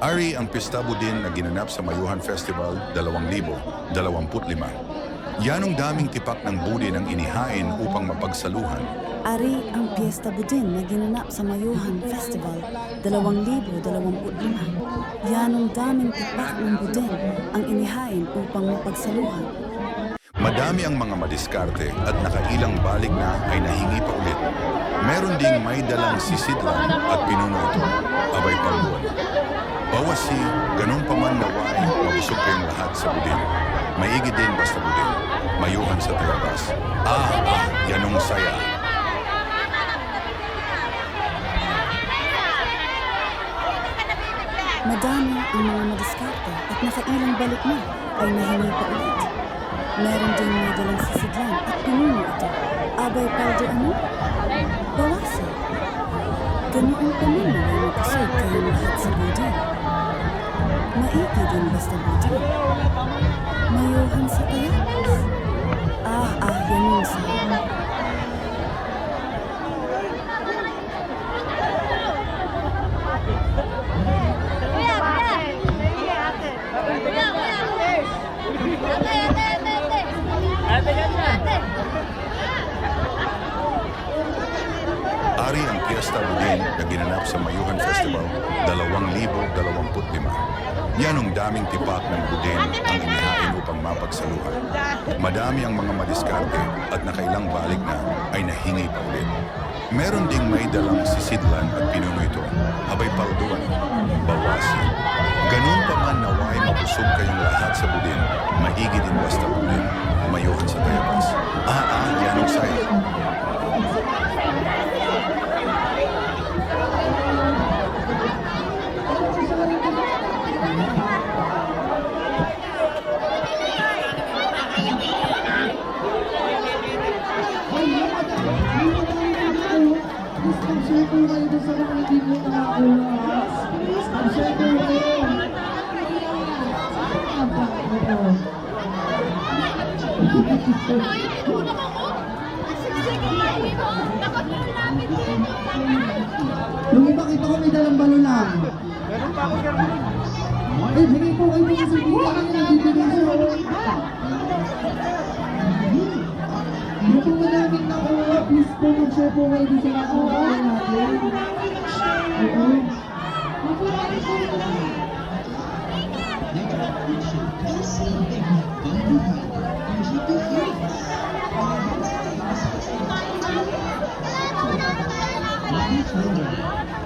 Ari ang Pista Budin na ginanap sa Mayuhan Festival 2025. Yanong daming tipak ng budin ang inihain upang mapagsaluhan. Ari ang Fiesta Budin na ginanap sa Mayuhan Festival 2025. Yanong daming tipak ng budin ang inihain upang mapagsaluhan. Madami ang mga madiskarte at nakailang balik na ay nahingi pa ulit. Meron ding may dalang sisidlan at pinuno ito, abay pangbuwan. Bawasi, ganun pa man naway, mabusog kayong lahat sa budin. Maigi din basta budin, mayuhan sa talabas. Ah, ah, yanong saya. Madami ang mga madiskarte at nakailang balik na ay nahingi pa ulit. Meron din may dalang sisidlan at pinuno ito. Abay paldo ano? Bawasi. Ganoon pa man na ay mapasod kayong lahat sa budin. Maigi din basta budin. Mayuhan sa tayakas. Ah, ah, yanong sa... Ari ang Fiesta Budin na ginanap sa Mayuhan Festival 2025. Yanong daming tipak ng budin ang inihain upang mapagsaluhan. Madami ang mga madiskarte at nakailang balik na ay nahingi pa ulit. Meron ding may dalang sisidlan at pinuno ito, abay palduan, bawasi. Ganun pa man naway mabusog kayong lahat sa budin, maigi din basta budin, mayuhan sa tayabas. Ah, ah, yanong saya. Mag-share po kayo doon sa mga hindi mo nakakulas. Mag-share po kayo. Yung iba kita ko may dalang balulang. Meron pa ako Eh, hingi po kayo hindi ka kami nakuha. Please po mag-share po kayo doon sa nakuha natin. Oo. Thank you.